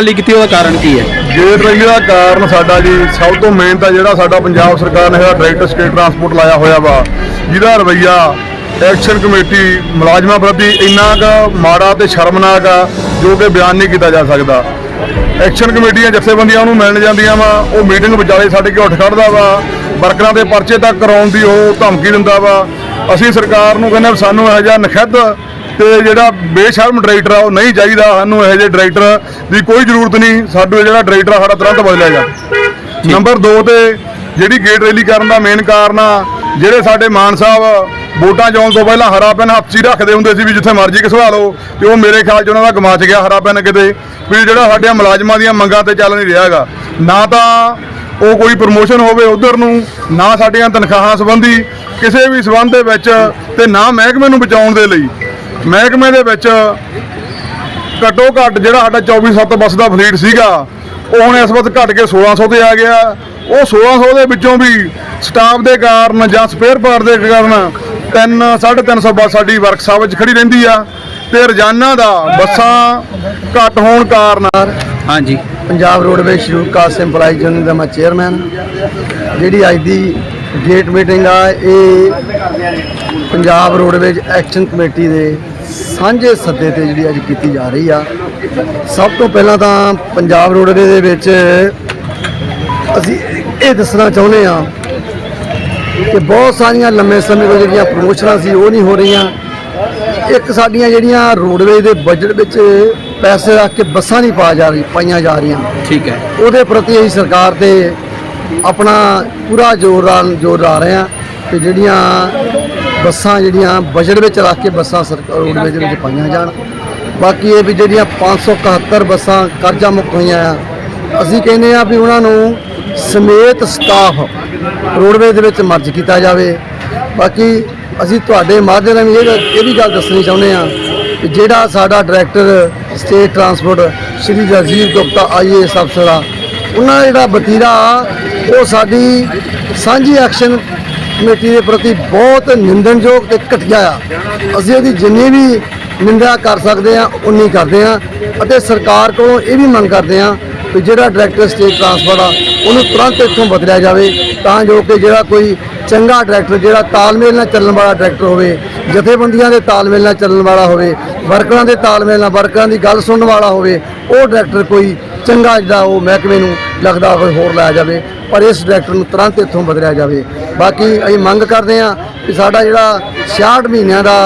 ਲਈ ਕੀਤੀ, ਉਹਦਾ ਕਾਰਨ ਕੀ ਹੈ? ਗੇਟ ਰੈਲੀ ਦਾ ਕਾਰਨ ਸਾਡਾ ਜੀ, ਸਭ ਤੋਂ ਮੇਨ ਤਾਂ ਜਿਹੜਾ ਸਾਡਾ ਪੰਜਾਬ ਸਰਕਾਰ ਨੇ ਜਿਹੜਾ ਡਾਇਰੈਕਟਰ ਸਟੇਟ ਟਰਾਂਸਪੋਰਟ ਲਾਇਆ ਹੋਇਆ ਵਾ, ਜਿਹਦਾ ਰਵਈਆ ਐਕਸ਼ਨ ਕਮੇਟੀ ਮੁਲਾਜ਼ਮਾਂ ਪ੍ਰਤੀ ਇੰਨਾ ਕੁ ਮਾੜਾ ਤੇ ਸ਼ਰਮਨਾਕ ਆ, ਜੋ ਕਿ ਬਿਆਨ ਨਹੀਂ ਕੀਤਾ ਜਾ ਸਕਦਾ। ਐਕਸ਼ਨ ਕਮੇਟੀਆਂ ਜਥੇਬੰਦੀਆਂ ਨੂੰ ਮਿਲਣ ਜਾਂਦੀਆਂ ਵਾ, ਉਹ ਮੀਟਿੰਗ ਵਿਚਾਲੇ ਸਾਡੇ ਕੇ ਉੱਠ ਖੜਦਾ ਵਾ, ਵਰਕਰਾਂ ਦੇ ਪਰਚੇ ਤੱਕ ਕਰਾਉਣ ਦੀ ਉਹ ਧਮਕੀ ਦਿੰਦਾ ਵਾ। ਅਸੀਂ ਸਰਕਾਰ ਨੂੰ ਕਹਿੰਦੇ ਵੀ ਸਾਨੂੰ ਇਹੋ ਜਿਹਾ ਨਖੱਦ ਤੇ ਜਿਹੜਾ ਬੇਸ਼ਰਮ ਡਾਇਰੈਕਟਰ ਆ ਉਹ ਨਹੀਂ ਚਾਹੀਦਾ ਸਾਨੂੰ ਇਹੋ ਜਿਹੇ ਡਾਇਰੈਕਟਰ ਦੀ ਕੋਈ ਜ਼ਰੂਰਤ ਨਹੀਂ। ਸਾਡੂ ਜਿਹੜਾ ਡਾਇਰੈਕਟਰ ਸਾਡਾ ਤੁਰੰਤ ਬਦਲਿਆ ਜਾ ਨੰਬਰ 2 ਤੇ ਜਿਹੜੀ ਗੇਟ ਰੈਲੀ ਕਰਨ ਦਾ ਮੇਨ ਕਾਰਨ ਆ ਜਿਹੜੇ ਸਾਡੇ ਮਾਨ ਸਾਹਿਬ ਵੋਟਾਂ ਜਾਣ ਤੋਂ ਪਹਿਲਾਂ ਹਰਾ ਪੈਨ ਹੱਥੀ ਰੱਖਦੇ ਹੁੰਦੇ ਸੀ ਵੀ ਜਿੱਥੇ ਮਰਜ਼ੀ ਘਸਵਾ ਲਓ ਤੇ ਉਹ ਮੇਰੇ ਖਿਆਲ 'ਚ ਉਹਨਾਂ ਦਾ ਗਮਾਚ ਗਿਆ ਹਰਾ ਪੈਨ ਕਿਤੇ ਵੀ ਜਿਹੜਾ ਸਾਡੇ ਮੁਲਾਜ਼ਮਾਂ ਦੀਆਂ ਮੰਗਾਂ ਤੇ ਚੱਲ ਨਹੀਂ ਰਿਹਾਗਾ ਨਾ ਤਾਂ ਉਹ ਕੋਈ ਪ੍ਰਮੋਸ਼ਨ ਹੋਵੇ ਉਧਰ ਨੂੰ ਨਾ ਸਾਡੀਆਂ ਤਨਖਾਹਾਂ ਸੰਬੰਧੀ ਕਿਸੇ ਵੀ ਸਬੰਧ ਦੇ ਵਿੱਚ ਤੇ ਨਾ ਮਹਿਕਮੇ ਨੂੰ ਬਚਾਉਣ ਦੇ ਲਈ। ਮਹਿਕਮੇ ਦੇ ਵਿੱਚ ਘੱਟੋ ਘੱਟ ਜਿਹੜਾ ਸਾਡਾ 24-7 ਬੱਸ ਦਾ ਫਲੀਟ ਸੀਗਾ ਉਹ ਹੁਣ ਇਸ ਵਕਤ ਘਟ ਕੇ 1600 ਤੇ ਆ ਗਿਆ। ਉਹ 1600 ਦੇ ਵਿੱਚੋਂ ਵੀ ਸਟਾਫ ਦੇ ਕਾਰਨ ਜਾਂ ਸਪੇਅਰ ਪਾਰਟ ਦੇ ਕਾਰਨ 3 350 ਬੱਸ ਸਾਡੀ ਵਰਕਸ਼ਾਪ ਵਿੱਚ ਖੜੀ ਰਹਿੰਦੀ ਆ ਤੇ ਰੋਜ਼ਾਨਾ ਦਾ ਬੱਸਾਂ ਘੱਟ ਹੋਣ ਕਾਰਨ ਹਾਂਜੀ। Punjab roadways schedule caste EMPLOYEES union ਦਾ ਮੈਂ ਚੇਅਰਮੈਨ। ਜਿਹੜੀ ਅੱਜ ਦੀ ਗੇਟ ਮੀਟਿੰਗ ਆ ਇਹ ਪੰਜਾਬ ਰੋਡਵੇਜ਼ ਐਕਸ਼ਨ ਕਮੇਟੀ ਦੇ ਸਾਂਝੇ ਸੱਦੇ ਤੇ ਜਿਹੜੀ ਅੱਜ ਕੀਤੀ ਜਾ ਰਹੀ ਆ। ਸਭ ਤੋਂ ਪਹਿਲਾਂ ਤਾਂ ਪੰਜਾਬ ਰੋਡਵੇਜ਼ ਦੇ ਵਿੱਚ ਅਸੀਂ ਇਹ ਦੱਸਣਾ ਚਾਹੁੰਦੇ ਆ ਕਿ ਬਹੁਤ ਸਾਰੀਆਂ ਲੰਮੇ ਸਮੇਂ ਤੋਂ ਜਿਹੜੀਆਂ ਪ੍ਰਮੋਸ਼ਨਾਂ ਸੀ ਉਹ ਨਹੀਂ ਹੋ ਰਹੀਆਂ। ਇੱਕ ਸਾਡੀਆਂ ਜਿਹੜੀਆਂ ਰੋਡਵੇਜ਼ ਦੇ ਬਜਟ ਵਿੱਚ ਪੈਸੇ ਰੱਖ ਕੇ ਬੱਸਾਂ ਨਹੀਂ ਪਾ ਜਾ ਰਹੀ ਪਾਈਆਂ ਜਾ ਰਹੀਆਂ। ਠੀਕ ਹੈ। ਉਹਦੇ ਪ੍ਰਤੀ ਅਸੀਂ ਸਰਕਾਰ ਤੇ ਆਪਣਾ ਪੂਰਾ ਜ਼ੋਰ ਜ਼ੋਰ ਲਾ ਰਹੇ ਹਾਂ ਕਿ ਜਿਹੜੀਆਂ ਬੱਸਾਂ ਜਿਹੜੀਆਂ ਬਜਟ ਵਿੱਚ ਰੱਖ ਕੇ ਬੱਸਾਂ ਸਰਕਾਰ ਰੋਡਵੇਜ਼ ਦੇ ਵਿੱਚ ਪਾਈਆਂ ਜਾਣ। ਬਾਕੀ ਇਹ ਵੀ ਜਿਹੜੀਆਂ 571 ਬੱਸਾਂ ਕਰਜ਼ਾ ਮੁਕਤ ਹੋਈਆਂ ਆ, ਅਸੀਂ ਕਹਿੰਦੇ ਆ ਵੀ ਉਹਨਾਂ ਨੂੰ ਸਮੇਤ ਸਟਾਫ ਰੋਡਵੇਜ਼ ਦੇ ਵਿੱਚ ਮਰਜ ਕੀਤਾ ਜਾਵੇ। ਬਾਕੀ ਅਸੀਂ ਤੁਹਾਡੇ ਮਾਧਿਅਮ ਰਾਹੀਂ ਇਹ ਇਹ ਵੀ ਗੱਲ ਦੱਸਣੀ ਚਾਹੁੰਦੇ ਆ ਕਿ ਜਿਹੜਾ ਸਾਡਾ director state transport Shri Rajiv Gupta IAS ਅਫਸਰ ਆ, ਉਹਨਾਂ ਦਾ ਜਿਹੜਾ ਵਤੀਰਾ ਉਹ ਸਾਡੀ ਸਾਂਝੀ ਐਕਸ਼ਨ ਕਮੇਟੀ ਦੇ ਪ੍ਰਤੀ ਬਹੁਤ ਨਿੰਦਣਯੋਗ ਤੇ ਘਟੀਆ ਆ। ਅਸੀਂ ਉਹਦੀ ਜਿੰਨੀ ਵੀ ਨਿੰਦਾ ਕਰ ਸਕਦੇ ਆ ਉਨੀ ਕਰਦੇ ਆ ਅਤੇ ਸਰਕਾਰ ਕੋਲੋਂ ਇਹ ਵੀ ਮੰਗ ਕਰਦੇ ਆ ਕਿ ਜਿਹੜਾ ਡਾਇਰੈਕਟਰ ਸਟੇਟ ਟਰਾਂਸਪੋਰਟ ਆ, ਉਹਨੂੰ ਤੁਰੰਤ ਇੱਥੋਂ ਬਦਲਿਆ ਜਾਵੇ ਤਾਂ ਜੋ ਕਿ ਜਿਹੜਾ ਕੋਈ ਚੰਗਾ ਡਾਇਰੈਕਟਰ ਜਿਹੜਾ ਤਾਲਮੇਲ ਨਾਲ ਚੱਲਣ ਵਾਲਾ ਡਾਇਰੈਕਟਰ ਹੋਵੇ, ਜਥੇਬੰਦੀਆਂ ਦੇ ਤਾਲਮੇਲ ਨਾਲ ਚੱਲਣ ਵਾਲਾ ਹੋਵੇ, ਵਰਕਰਾਂ ਦੇ ਤਾਲਮੇਲ ਨਾਲ, ਵਰਕਰਾਂ ਦੀ ਗੱਲ ਸੁਣਨ ਵਾਲਾ ਹੋਵੇ, ਉਹ ਡਾਇਰੈਕਟਰ ਕੋਈ ਚੰਗਾ ਜਿਹੜਾ ਉਹ ਮਹਿਕਮੇ ਨੂੰ ਲੱਗਦਾ ਹੋਵੇ, ਹੋਰ ਲਾਇਆ ਜਾਵੇ, ਪਰ ਇਸ ਡਾਇਰੈਕਟਰ ਨੂੰ ਤੁਰੰਤ ਇੱਥੋਂ ਬਦਲਿਆ ਜਾਵੇ। ਬਾਕੀ ਅਸੀਂ ਮੰਗ ਕਰਦੇ ਹਾਂ ਕਿ ਸਾਡਾ ਜਿਹੜਾ 66 ਮਹੀਨਿਆਂ ਦਾ